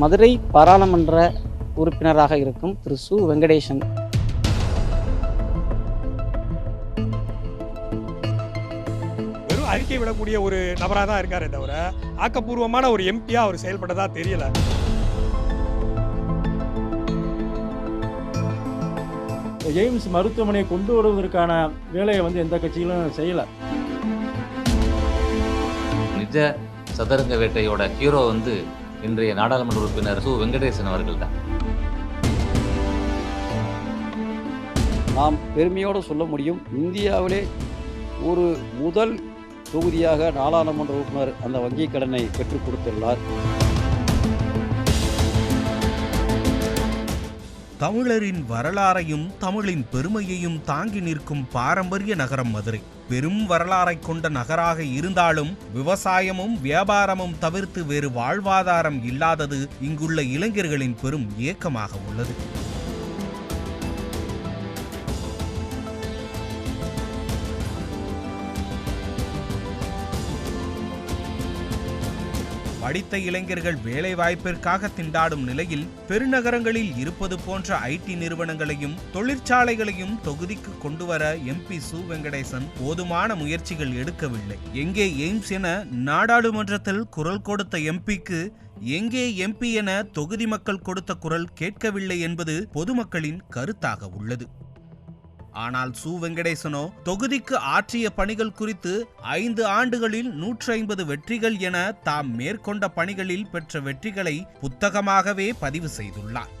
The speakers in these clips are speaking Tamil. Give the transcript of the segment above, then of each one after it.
மதுரை பாராளுமன்ற உறுப்பினராக இருக்கும் திரு சு. வெங்கடேசன். வெறும் அறிக்கை விடக்கூடிய ஒரு நபராக தான் இருக்காரே தவிர ஆக்கப்பூர்வமான ஒரு எம்பியா அவர் செயல்பட்டதா தெரியல. எய்ம்ஸ் மருத்துவமனையை கொண்டு வருவதற்கான வேலையை வந்து எந்த கட்சிகளும் செய்யலை. நிஜ சதுரங்க வேட்டையோட ஹீரோ வந்து இன்றைய நாடாளுமன்ற உறுப்பினர் சு. வெங்கடேசன் அவர்கள் தான் நாம் பெருமையோடு சொல்ல முடியும் இந்தியாவிலே ஒரு முதல் தொகுதியாக நாடாளுமன்ற உறுப்பினர் அந்த வங்கிக் கடனை பெற்றுக் கொடுத்துள்ளார். தமிழரின் வரலாறையும் தமிழின் பெருமையையும் தாங்கி நிற்கும் பாரம்பரிய நகரம் மதுரை. பெரும் வரலாறை கொண்ட நகராக இருந்தாலும் விவசாயமும் வியாபாரமும் தவிர்த்து வேறு வாழ்வாதாரம் இல்லாதது இங்குள்ள இளைஞர்களின் பெரும் ஏக்கமாக உள்ளது. படித்த இளைஞர்கள் வேலை வாய்ப்பிற்காக திண்டாடும் நிலையில் பெருநகரங்களில் இருப்பது போன்ற ஐடி நிறுவனங்களையும் தொழிற்சாலைகளையும் தொகுதிக்கு கொண்டுவர எம்பி சு. வெங்கடேசன் போதுமான முயற்சிகள் எடுக்கவில்லை. எங்கே எய்ம்ஸ் என நாடாளுமன்றத்தில் குரல் கொடுத்த எம்பிக்கு எங்கே எம்பி என தொகுதி மக்கள் கொடுத்த குரல் கேட்கவில்லை என்பது பொதுமக்களின் கருத்தாக உள்ளது. ஆனால் சு வெங்கடேசனோ தொகுதிக்கு ஆற்றிய பணிகள் குறித்து ஐந்து ஆண்டுகளில் நூற்றி ஐம்பது வெற்றிகள் என தாம் மேற்கொண்ட பணிகளில் பெற்ற வெற்றிகளை புத்தகமாகவே பதிவு செய்துள்ளார்.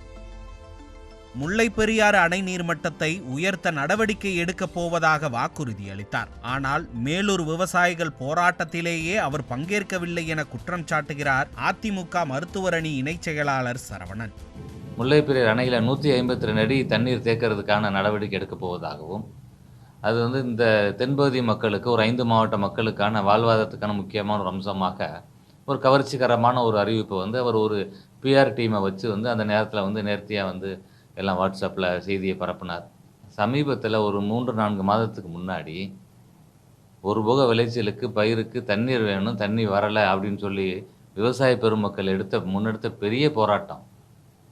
முல்லை பெரியாறு அணை நீர்மட்டத்தை உயர்த்த நடவடிக்கை எடுக்கப் போவதாக வாக்குறுதி அளித்தார். ஆனால் மேலூர் விவசாயிகள் போராட்டத்திலேயே அவர் பங்கேற்கவில்லை என குற்றம் சாட்டுகிறார் அதிமுக மருத்துவரணி இணைச் செயலாளர் சரவணன். முல்லைப்பெரியார் அணையில் நூற்றி ஐம்பத்தி ரெண்டு அடி தண்ணீர் தேக்கிறதுக்கான நடவடிக்கை எடுக்கப் போவதாகவும் அது வந்து இந்த தென்பகுதி மக்களுக்கு ஒரு ஐந்து மாவட்ட மக்களுக்கான வாழ்வாதாரத்துக்கான முக்கியமான ஒரு அம்சமாக ஒரு கவர்ச்சிகரமான ஒரு அறிவிப்பை வந்து அவர் ஒரு பிஆர் டீமை வச்சு வந்து அந்த நேரத்தில் வந்து நேர்த்தியாக வந்து எல்லாம் வாட்ஸ்அப்பில் செய்தியை பரப்பினார். சமீபத்தில் ஒரு மூன்று நான்கு மாதத்துக்கு முன்னாடி ஒரு போக விளைச்சலுக்கு பயிருக்கு தண்ணீர் வேணும் தண்ணி வரலை அப்படின்னு சொல்லி விவசாய பெருமக்கள் எடுத்த முன்னெடுத்த பெரிய போராட்டம்.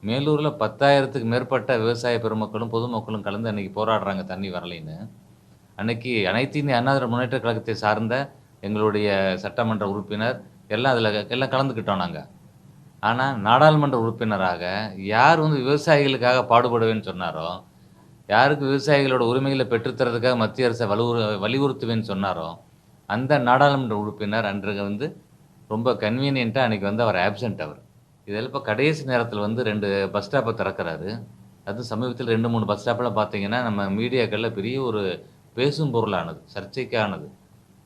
மேலூரில் பத்தாயிரத்துக்கு மேற்பட்ட விவசாய பெருமக்களும் பொதுமக்களும் கலந்து அன்னைக்கு போராடுறாங்க தண்ணி வரலைன்னு. அன்னைக்கு அனைத்து இந்திய அண்ணா முன்னேற்ற கழகத்தை சார்ந்த எங்களுடைய சட்டமன்ற உறுப்பினர் எல்லாம் அதில் எல்லாம் கலந்துக்கிட்டோம் நாங்கள் ஆனால் நாடாளுமன்ற உறுப்பினராக யார் வந்து விவசாயிகளுக்காக பாடுபடுவேன்னு சொன்னாரோ யாருக்கு விவசாயிகளோட உரிமைகளை பெற்றுத்தரதுக்காக மத்திய அரசை வலுவு வலியுறுத்துவேன்னு சொன்னாரோ அந்த நாடாளுமன்ற உறுப்பினர் அன்று வந்து ரொம்ப கன்வீனியண்ட்டாக அன்றைக்கி வந்து அவர் ஆப்சென்ட் அவர். இதில் இப்போ கடைசி நேரத்தில் வந்து ரெண்டு பஸ் ஸ்டாப்பை திறக்கிறாரு. அது சமீபத்தில் ரெண்டு மூணு பஸ் ஸ்டாப்பில் பார்த்தீங்கன்னா நம்ம மீடியாக்களில் பெரிய ஒரு பேசும் பொருளானது சர்ச்சைக்கானது.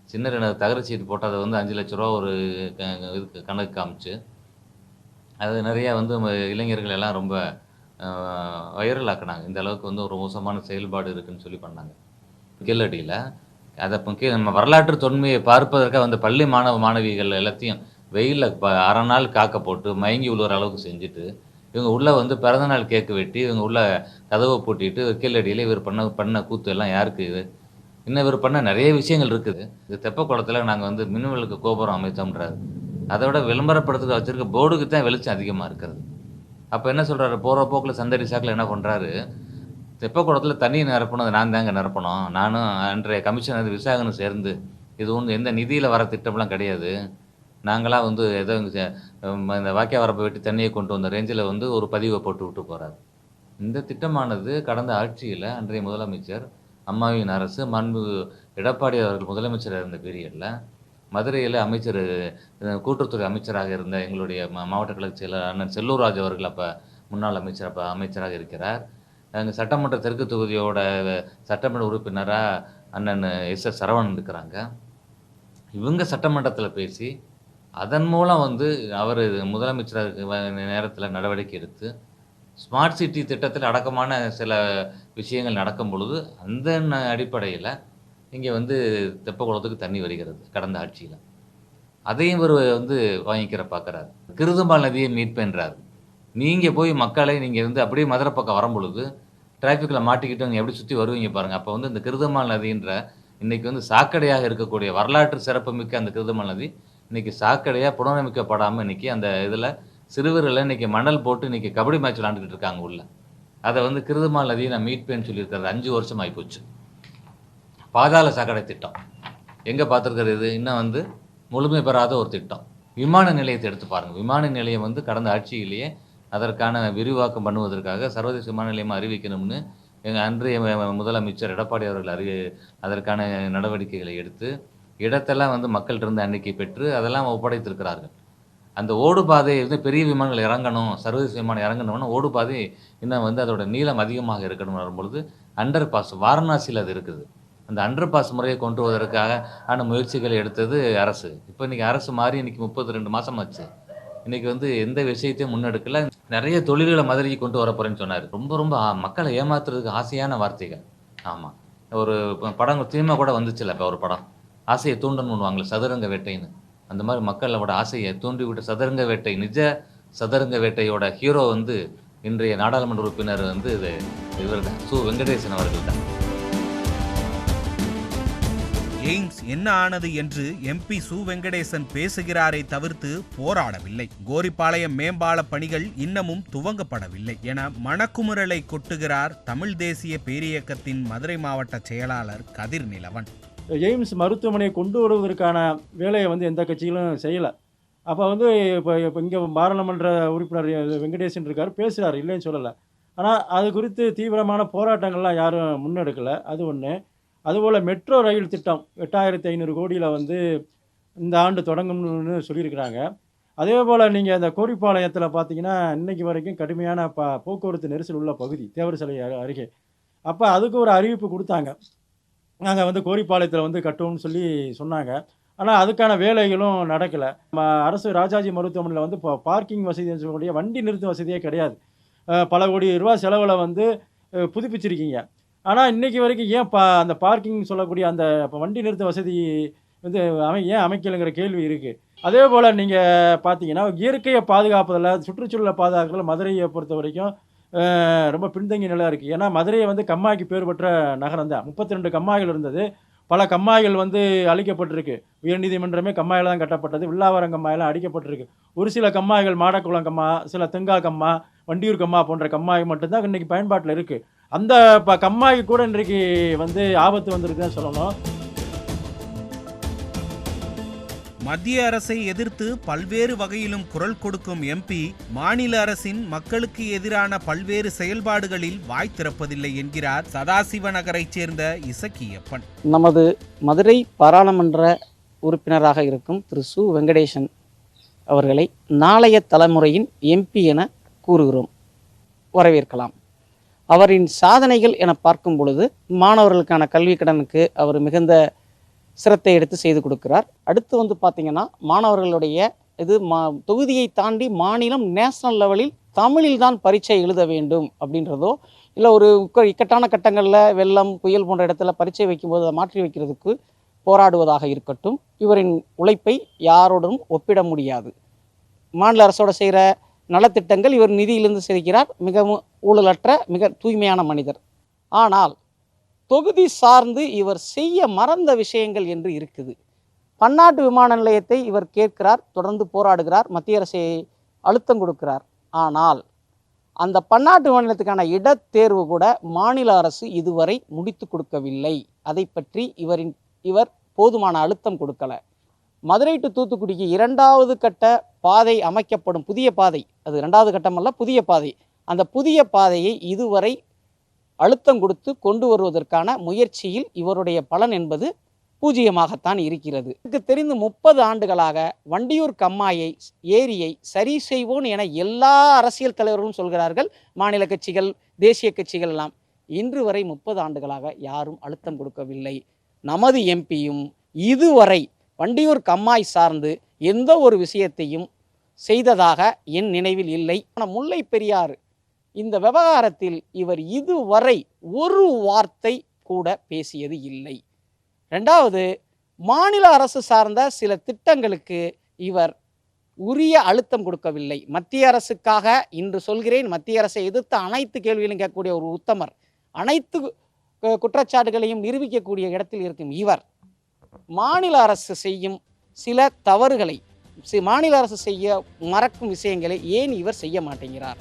சின்ன ரெண்டு தகர சீட்டு போட்டதை வந்து அஞ்சு லட்ச ரூபா ஒரு க- இதுக்கு கணக்கு காமிச்சு. அது நிறையா வந்து இளைஞர்கள் எல்லாம் ரொம்ப வைரல் ஆக்கினாங்க. இந்த அளவுக்கு வந்து ஒரு மோசமான செயல்பாடு இருக்குன்னு சொல்லி பண்ணாங்க. கீழடியில். அதை முக்கிய நம்ம வரலாற்று தொன்மையை பார்ப்பதற்காக வந்து பள்ளி மாணவ மாணவிகள் எல்லாத்தையும் வெயிலில் ப அரை நாள் காக்க போட்டு மயங்கி விழுற அளவுக்கு செஞ்சுட்டு இவங்க உள்ளே வந்து பிறந்தநாள் கேக்கு வெட்டி இவங்க உள்ள கதவை பூட்டிட்டு கீழடியில் இவர் பண்ண பண்ண கூத்து எல்லாம் யாருக்கு இது? இன்னும் இவர் பண்ண நிறைய விஷயங்கள் இருக்குது. இது தெப்பக்குளத்தில் நாங்கள் வந்து மின்விளக்கு கோபுரம் அமைத்தோம்ன்றாரு. அதை விட விளம்பரப்படுத்துக்கு வச்சிருக்க போர்டுக்கு தான் வெளிச்சம் அதிகமாக இருக்கிறது. அப்போ என்ன சொல்கிறாரு போகிற போக்கில் சந்தடி சாக்கில் என்ன பண்ணுறாரு தெப்பக்குளத்தில் தண்ணி நிரப்பணும் நான் தாங்க நிரப்பணும். நானும் அன்றைய கமிஷனர் விசாகனும் சேர்ந்து இது ஒன்று எந்த நிதியில் வர திட்டம்லாம் கிடையாது. நாங்களாம் வந்து ஏதோ இந்த வாக்கிய வரப்பை வெட்டி தண்ணியை கொண்டு வந்த ரேஞ்சில் வந்து ஒரு பதிவை போட்டு விட்டு போகிறார் இந்த திட்டமானது கடந்த ஆட்சியில் அன்றைய முதலமைச்சர் அம்மாவின் அரசு மண்பு எடப்பாடி அவர்கள் முதலமைச்சராக இருந்த பீரியடில் மதுரையில் அமைச்சர் கூட்டுறவுத்துறை அமைச்சராக இருந்த எங்களுடைய மா- மாவட்ட கழக செயலர் அண்ணன் செல்லூர் ராஜ் அவர்கள் அப்போ முன்னாள் அமைச்சர் அப்போ அமைச்சராக இருக்கிறார். அங்கே சட்டமன்ற தெற்கு தொகுதியோட சட்டமன்ற உறுப்பினராக அண்ணன் எஸ் எஸ் சரவணன் இருக்கிறாங்க. இவங்க சட்டமன்றத்தில் பேசி அதன் மூலம் வந்து அவர் முதலமைச்சராக நேரத்தில் நடவடிக்கை எடுத்து ஸ்மார்ட் சிட்டி திட்டத்தில் அடக்கமான சில விஷயங்கள் நடக்கும் பொழுது அந்த அடிப்படையில் இங்கே வந்து தெப்பக்குளத்துக்கு தண்ணி வருகிறது கடந்த ஆட்சியில். அதையும் இவர் வந்து வாங்கிக்கிற பார்க்குறாரு கிருதும்பால் நதியை மீட்பேன்றார். நீங்கள் போய் மக்களை நீங்கள் வந்து அப்படியே மதுரை பக்கம் வரும் பொழுது டிராஃபிக்கில் மாட்டிக்கிட்டு நீங்கள் எப்படி சுற்றி வருவீங்க பாருங்கள் அப்போ வந்து இந்த கிருதமால் நதின்ற இன்னைக்கு வந்து சாக்கடையாக இருக்கக்கூடிய வரலாற்று சிறப்புமிக்க அந்த கிருதமால் நதி இன்னைக்கு சாக்கடையாக புனரமைக்கப்படாமல் இன்னைக்கு அந்த இதில் சிறுவர்களை இன்னைக்கு மணல் போட்டு இன்னைக்கு கபடி மேட்ச் விளாண்டுக்கிட்டு இருக்காங்க உள்ள. அதை வந்து கிருதமா நதியை நான் மீட்பேன்னு சொல்லியிருக்கிறது அஞ்சு வருஷம் ஆகிப்போச்சு பாதாள சாக்கடை திட்டம். எங்கே பார்த்துருக்கிறது இது? இன்னும் வந்து முழுமை பெறாத ஒரு திட்டம். விமான நிலையத்தை எடுத்து பாருங்கள் விமான நிலையம் வந்து கடந்த ஆட்சியிலேயே அதற்கான விரிவாக்கம் பண்ணுவதற்காக சர்வதேச விமான நிலையம் அறிவிக்கணும்னு எங்கள் அன்றைய முதலமைச்சர் எடப்பாடி அவர்கள் அறி அதற்கான நடவடிக்கைகளை எடுத்து இடத்தெல்லாம் வந்து மக்கள்கிட்ட இருந்து அன்னைக்கு பெற்று அதெல்லாம் ஒப்படைத்திருக்கிறார்கள். அந்த ஓடுபாதை வந்து பெரிய விமானங்கள் இறங்கணும் சர்வதேச விமானம் இறங்கணும்னா ஓடுபாதை இன்னும் வந்து அதோட நீளம் அதிகமாக இருக்கணும் வரும்பொழுது அண்டர் பாஸ் வாரணாசியில் அது இருக்குது. அந்த அண்டர் பாஸ் முறையை கொண்டு வருவதற்காக ஆன முயற்சிகளை எடுத்தது அரசு. இப்போ இன்னைக்கு அரசு மாறி இன்னைக்கு முப்பத்தி ரெண்டு மாதம் ஆச்சு. இன்றைக்கி வந்து எந்த விஷயத்தையும் முன்னெடுக்கல. நிறைய தொழில்களை மதுரைக்கு கொண்டு வர போகிறேன்னு சொன்னார். ரொம்ப ரொம்ப ஆ- மக்களை ஏமாத்துறதுக்கு ஆசையான வார்த்தைகள். ஆமாம் ஒரு படம் சினிமா கூட வந்துச்சுல்ல இப்போ ஒரு படம். ஆசையை தூண்டன்னு பண்ணுவாங்களே சதுரங்க வேட்டைன்னு. அந்த மாதிரி மக்களோட ஆசையை தூண்டிவிட்ட சதுரங்க வேட்டை நிஜ சதுரங்க வேட்டையோட ஹீரோ வந்து இன்றைய நாடாளுமன்ற உறுப்பினர் வந்து இது இவர் தான் சு. வெங்கடேசன் அவர்கள் தான் எய்ம்ஸ் என்ன ஆனது என்று எம்பி சு. வெங்கடேசன் பேசுகிறாரை தவிர்த்து போராடவில்லை. கோரிப்பாளையம் மேம்பால பணிகள் இன்னமும் துவங்கப்படவில்லை என மணக்குமுறலை கொட்டுகிறார் தமிழ் தேசிய பேரியக்கத்தின் மதுரை மாவட்ட செயலாளர் கதிர் நிலவன் எய்ம்ஸ் மருத்துவமனையை கொண்டு வருவதற்கான வேலையை வந்து எந்த கட்சிகளும் செய்யலை. அப்போ வந்து இப்போ இப்போ இங்கே பாராளுமன்ற உறுப்பினர் வெங்கடேசன் இருக்கார் பேசுகிறார் இல்லைன்னு சொல்லலை. ஆனால் அது குறித்து தீவிரமான போராட்டங்கள்லாம் யாரும் முன்னெடுக்கலை அது ஒன்று அதுபோல் மெட்ரோ ரயில் திட்டம் எட்டாயிரத்தி ஐநூறு கோடியில் வந்து இந்த ஆண்டு தொடங்கும்னு சொல்லியிருக்கிறாங்க. அதே போல் நீங்கள் அந்த கோரிப்பாளையத்தில் பார்த்தீங்கன்னா இன்னைக்கு வரைக்கும் கடுமையான ப போக்குவரத்து நெரிசல் உள்ள பகுதி தேவர் சிலை அருகே. அப்போ அதுக்கு ஒரு அறிவிப்பு கொடுத்தாங்க. நாங்கள் வந்து கோரிப்பாளையத்தில் வந்து கட்டுவோம்னு சொல்லி சொன்னாங்க. ஆனால் அதுக்கான வேலைகளும் நடக்கலை. நம்ம அரசு ராஜாஜி மருத்துவமனையில் வந்து இப்போ பார்க்கிங் வசதி சொல்லக்கூடிய வண்டி நிறுத்தும் வசதியே கிடையாது. பல கோடி ரூபா செலவில் வந்து புதுப்பிச்சிருக்கீங்க. ஆனால் இன்றைக்கி வரைக்கும் ஏன் பா அந்த பார்க்கிங் சொல்லக்கூடிய அந்த இப்போ வண்டி நிறுத்த வசதி வந்து அமை ஏன் அமைக்கலைங்கிற கேள்வி இருக்குது அதே போல் நீங்கள் பார்த்தீங்கன்னா இயற்கையை பாதுகாப்பதில் சுற்றுச்சூழலை பாதுகாக்கிறதுல மதுரையை பொறுத்த வரைக்கும் ரொம்ப பின்தங்கிய நிலையாக இருக்குது ஏன்னா மதுரையை வந்து கம்மாய்க்கு பேர் பெற்ற நகரம் தான். முப்பத்தி ரெண்டு கம்மாய்கள் இருந்தது. பல கம்மாய்கள் வந்து அழிக்கப்பட்டிருக்கு. உயர்நீதிமன்றமே கம்மாயில் தான் கட்டப்பட்டது. வில்லாவரம் கம்மாயெல்லாம் அடிக்கப்பட்டிருக்கு. ஒரு சில கம்மாய்கள் மாடக்குளம் கம்மா சில தெங்கா கம்மா வண்டியூர் கம்மா போன்ற கம்மாய் மட்டும்தான் இன்றைக்கி பயன்பாட்டில் இருக்குது அந்த இப்போ கம்மாய்க்கு கூட இன்றைக்கு வந்து ஆபத்து வந்திருக்குன்னு சொல்லணும். மத்திய அரசை எதிர்த்து பல்வேறு வகையிலும் குரல் கொடுக்கும் எம்பி மாநில அரசின் மக்களுக்கு எதிரான பல்வேறு செயல்பாடுகளில் வாய் திறப்பதில்லை என்கிறார் சதாசிவ நகரைச் சேர்ந்த இசக்கியப்பன். நமது மதுரை பாராளுமன்ற உறுப்பினராக இருக்கும் திரு. சு. வெங்கடேசன் அவர்களை நாளைய தலைமுறையின் எம்பி என கூறுகிறோம். வரவேற்கலாம். அவரின் சாதனைகள் என பார்க்கும் பொழுது மாணவர்களுக்கான கல்வி கடனுக்கு அவர் மிகுந்த சிரத்தை எடுத்து செய்து கொடுக்கிறார். அடுத்து வந்து பார்த்திங்கன்னா மாணவர்களுடைய இது மா தொகுதியை தாண்டி மாநிலம் நேஷனல் லெவலில் தமிழில் தான் பரீட்சை எழுத வேண்டும் அப்படின்றதோ இல்லை ஒரு இக்கட்டான கட்டங்களில் வெள்ளம் புயல் போன்ற இடத்துல பரீட்சை வைக்கும்போது அதை மாற்றி வைக்கிறதுக்கு போராடுவதாக இருக்கட்டும். இவரின் உழைப்பை யாரோடும் ஒப்பிட முடியாது. மாநில அரசோட செய்கிற நலத்திட்டங்கள் இவர் நிதியிலிருந்து செய்கிறார் மிகவும் ஊழலற்ற மிக தூய்மையான மனிதர். ஆனால் தொகுதி சார்ந்து இவர் செய்ய மறந்த விஷயங்கள் என்று இருக்குது. பன்னாட்டு விமான நிலையத்தை இவர் கேட்கிறார் தொடர்ந்து போராடுகிறார் மத்திய அரசை அழுத்தம் கொடுக்கிறார். ஆனால் அந்த பன்னாட்டு மாநிலத்துக்கான இடத்தேர்வு கூட மாநில அரசு இதுவரை முடித்து கொடுக்கவில்லை. அதை பற்றி இவரின் இவர் போதுமான அழுத்தம் கொடுக்கல. மதுரை டு தூத்துக்குடிக்கு இரண்டாவது கட்ட பாதை அமைக்கப்படும் புதிய பாதை. அது இரண்டாவது கட்டமல்ல புதிய பாதை. அந்த புதிய பாதையை இதுவரை அழுத்தம் கொடுத்து கொண்டு வருவதற்கான முயற்சியில் இவருடைய பலன் என்பது பூஜ்ஜியமாகத்தான் இருக்கிறது. எனக்கு தெரிந்து முப்பது ஆண்டுகளாக வண்டியூர் கம்மாயை ஏரியை சரி செய்வோம் என எல்லா அரசியல் தலைவர்களும் சொல்கிறார்கள். மாநில கட்சிகள் தேசிய கட்சிகள் எல்லாம். இன்று வரை முப்பது ஆண்டுகளாக யாரும் அழுத்தம் கொடுக்கவில்லை. நமது எம்பியும் இதுவரை வண்டியூர் கம்மாய் சார்ந்து எந்த ஒரு விஷயத்தையும் செய்ததாக என் நினைவில் இல்லை. ஆனால் முல்லை பெரியாறு இந்த விவகாரத்தில் இவர் இதுவரை ஒரு வார்த்தை கூட பேசியது இல்லை. ரெண்டாவது மாநில அரசு சார்ந்த சில திட்டங்களுக்கு இவர் உரிய அழுத்தம் கொடுக்கவில்லை. மத்திய அரசுக்காக இன்று சொல்கிறேன் மத்திய அரசை எதிர்த்து அனைத்து கேள்விகளையும் கேட்கக்கூடிய ஒரு உத்தமர் அனைத்து குற்றச்சாட்டுகளையும் நிரூபிக்கக்கூடிய இடத்தில் இருக்கும் இவர் மாநில அரசு செய்யும் சில தவறுகளை மாநில அரசு செய்ய மறக்கும் விஷயங்களை ஏன் இவர் செய்ய மாட்டேங்கிறார்?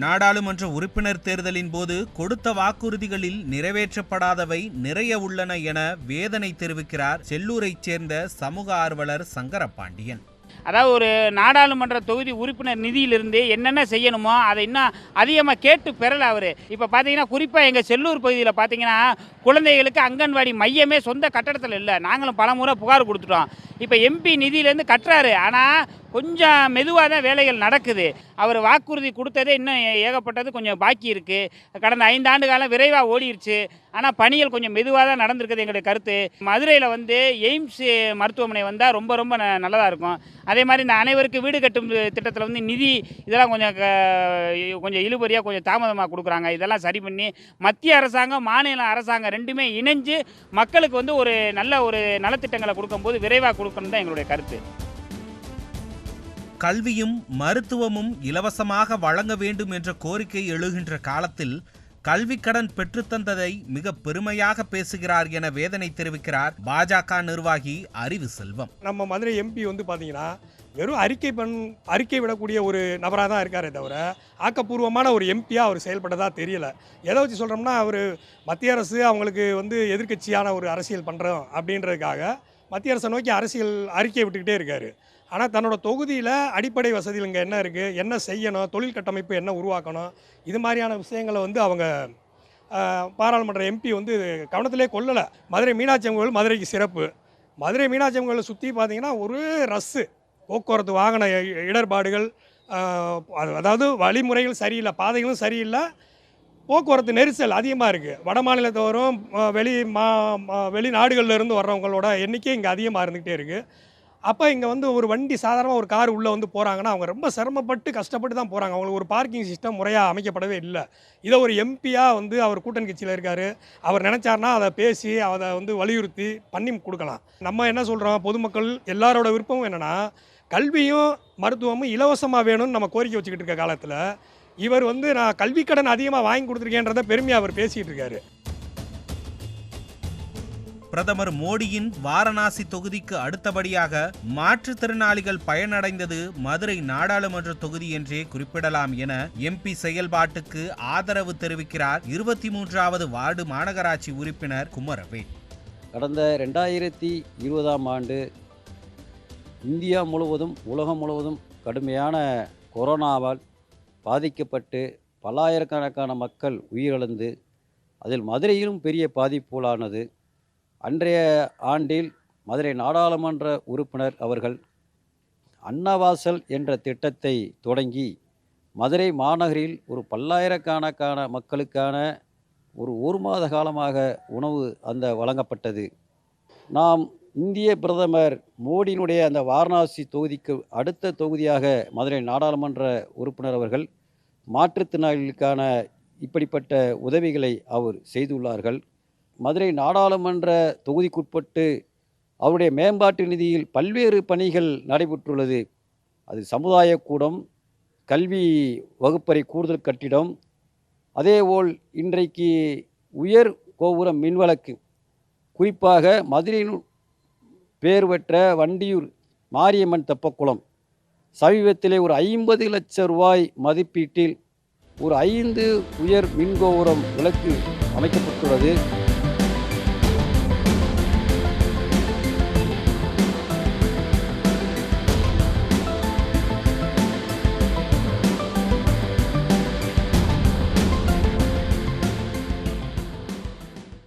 நாடாளுமன்ற உறுப்பினர் தேர்தலின் போது கொடுத்த வாக்குறுதிகளில் நிறைவேற்றப்படாதவை நிறைய உள்ளன என வேதனை தெரிவிக்கிறார் செல்லூரைச் சேர்ந்த சமூக ஆர்வலர் சங்கரபாண்டியன் அதாவது ஒரு நாடாளுமன்ற தொகுதி உறுப்பினர் நிதியிலிருந்து என்னென்ன செய்யணுமோ அதை இன்னும் அதிகமாக கேட்டு பெறலை அவர். இப்போ பார்த்தீங்கன்னா குறிப்பாக எங்கள் செல்லூர் பகுதியில் பார்த்தீங்கன்னா குழந்தைகளுக்கு அங்கன்வாடி மையமே சொந்த கட்டடத்தில் இல்லை. நாங்களும் பல முறை புகார் கொடுத்துட்டோம். இப்போ எம்பி நிதியிலேருந்து கட்டுறாரு. ஆனால் கொஞ்சம் மெதுவாக தான் வேலைகள் நடக்குது. அவர் வாக்குறுதி கொடுத்ததே இன்னும் ஏ- ஏகப்பட்டது கொஞ்சம் பாக்கி இருக்குது கடந்த ஐந்து ஆண்டு காலம் விரைவாக ஓடிடுச்சு ஆனால் பணிகள் கொஞ்சம் மெதுவாக தான் நடந்திருக்குது எங்களுடைய கருத்து. மதுரையில் வந்து எய்ம்ஸ் மருத்துவமனை வந்தால் ரொம்ப ரொம்ப ந- நல்லதாக இருக்கும். அதே மாதிரி இந்த அனைவருக்கு வீடு கட்டும் திட்டத்தில் வந்து நிதி இதெல்லாம் கொஞ்சம் க- கொஞ்சம் இழுபறியாக கொஞ்சம் தாமதமாக கொடுக்குறாங்க. இதெல்லாம் சரி பண்ணி மத்திய அரசாங்கம் மாநில அரசாங்கம் ரெண்டுமே இணைஞ்சு மக்களுக்கு வந்து ஒரு நல்ல ஒரு நலத்திட்டங்களை கொடுக்கும்போது விரைவாக கொடுக்கணும் தான் எங்களுடைய கருத்து. கல்வியும் மருத்துவமும் இலவசமாக வழங்க வேண்டும் என்ற கோரிக்கை எழுகின்ற காலத்தில் கல்விக்கடன் பெற்றுத்தந்ததை மிக பெருமையாக பேசுகிறார் என வேதனை தெரிவிக்கிறார் பாஜக நிர்வாகி அறிவு செல்வம். நம்ம மதுரை எம்பி வந்து பார்த்தீங்கன்னா வெறும் அறிக்கை பண் அறிக்கை விடக்கூடிய ஒரு நபராக தான் இருக்காரே தவிர ஆக்கப்பூர்வமான ஒரு எம்பியாக அவர் செயல்பட்டதா தெரியல. எதை வச்சு சொல்கிறோம்னா அவர் மத்திய அரசு அவங்களுக்கு வந்து எதிர்க்கட்சியான ஒரு அரசியல் பண்ணுறோம் அப்படின்றதுக்காக மத்திய அரசை நோக்கி அரசியல் அறிக்கை விட்டுக்கிட்டே இருக்காரு. ஆனால் தன்னோட தொகுதியில் அடிப்படை வசதிகள் இங்கே என்ன இருக்குது என்ன செய்யணும்? தொழில் கட்டமைப்பு என்ன உருவாக்கணும்? இது மாதிரியான விஷயங்களை வந்து அவங்க பாராளுமன்ற எம்பி வந்து கவனத்திலே கொள்ளலை. மதுரை மீனாட்சி அம்மன் கோவில் மதுரைக்கு சிறப்பு. மதுரை மீனாட்சி அம்மன் சுற்றி பார்த்தீங்கன்னா ஒரு ரஸ்ஸு. போக்குவரத்து வாகன இ- இடர்பாடுகள் அது- அதாவது வழிமுறைகள் சரியில்லை பாதைகளும் சரியில்லை. போக்குவரத்து நெரிசல் அதிகமாக இருக்குது வட மாநிலத்தவரும் வெளி மா வெளிநாடுகள்லேருந்து இருந்து வர்றவங்களோட எண்ணிக்கை இங்கே அதிகமாக இருந்துக்கிட்டே இருக்குது அப்போ இங்கே வந்து ஒரு வண்டி சாதாரணமாக ஒரு கார் உள்ளே வந்து போகிறாங்கன்னா அவங்க ரொம்ப சிரமப்பட்டு கஷ்டப்பட்டு தான் போகிறாங்க அவங்களுக்கு ஒரு பார்க்கிங் சிஸ்டம் முறையாக அமைக்கப்படவே இல்லை. இதை ஒரு எம்பியாக வந்து அவர் கூட்டணி கட்சியில் இருக்கார். அவர் நினச்சார்னா அதை பேசி அதை வந்து வலியுறுத்தி பண்ணி கொடுக்கலாம். நம்ம என்ன சொல்கிறோம் பொதுமக்கள் எல்லாரோட விருப்பமும் என்னென்னா கல்வியும் மருத்துவமும் இலவசமாக வேணும்னு நம்ம கோரிக்கை வச்சுக்கிட்டு இருக்க காலத்தில் இவர் வந்து நான் கல்வி கடன் அதிகமாக வாங்கி கொடுத்துருக்கேன்றதை பெருமையாக அவர் பேசிகிட்டு இருக்காரு. பிரதமர் மோடியின் வாரணாசி தொகுதிக்கு அடுத்தபடியாக மாற்றுத்திறனாளிகள் பயனடைந்தது மதுரை நாடாளுமன்ற தொகுதி என்றே குறிப்பிடலாம் என எம்பி செயல்பாட்டுக்கு ஆதரவு தெரிவிக்கிறார் இருபத்தி மூன்றாவது வார்டு மாநகராட்சி உறுப்பினர் குமரவேல். கடந்த ரெண்டாயிரத்தி இருபதாம் ஆண்டு இந்தியா முழுவதும் உலகம் முழுவதும் கடுமையான கொரோனாவால் பாதிக்கப்பட்டு பல்லாயிரக்கணக்கான மக்கள் உயிரிழந்து அதில் மதுரையிலும் பெரிய பாதிப்புகளானது அன்றைய ஆண்டில் மதுரை நாடாளுமன்ற உறுப்பினர் அவர்கள் அன்னவாசல் என்ற திட்டத்தை தொடங்கி மதுரை மாநகரில் ஒரு பல்லாயிரக்கணக்கான மக்களுக்கான ஒரு ஒரு மாத காலமாக உணவு அந்த வழங்கப்பட்டது. நாம் இந்திய பிரதமர் மோடியினுடைய அந்த வாரணாசி தொகுதிக்கு அடுத்த தொகுதியாக மதுரை நாடாளுமன்ற உறுப்பினர் அவர்கள் மாற்றுத்திறனாளிகளுக்கான இப்படிப்பட்ட உதவிகளை அவர் செய்துள்ளார்கள். மதுரை நாடாளுமன்ற தொகுதிக்குட்பட்டு அவருடைய மேம்பாட்டு நிதியில் பல்வேறு பணிகள் நடைபெற்றுள்ளது. அது சமுதாய கூடம் கல்வி வகுப்பறை கூடுதல் கட்டிடம் அதேபோல் இன்றைக்கு உயர் கோபுரம் மின்வழக்கு. குறிப்பாக மதுரையின் பேர் பெற்ற வண்டியூர் மாரியம்மன் தெப்பக்குளம். சமீபத்திலே ஒரு ஐம்பது லட்ச ரூபாய் மதிப்பீட்டில் ஒரு ஐந்து உயர் மின்கோபுரம் விளக்கு அமைக்கப்பட்டுள்ளது.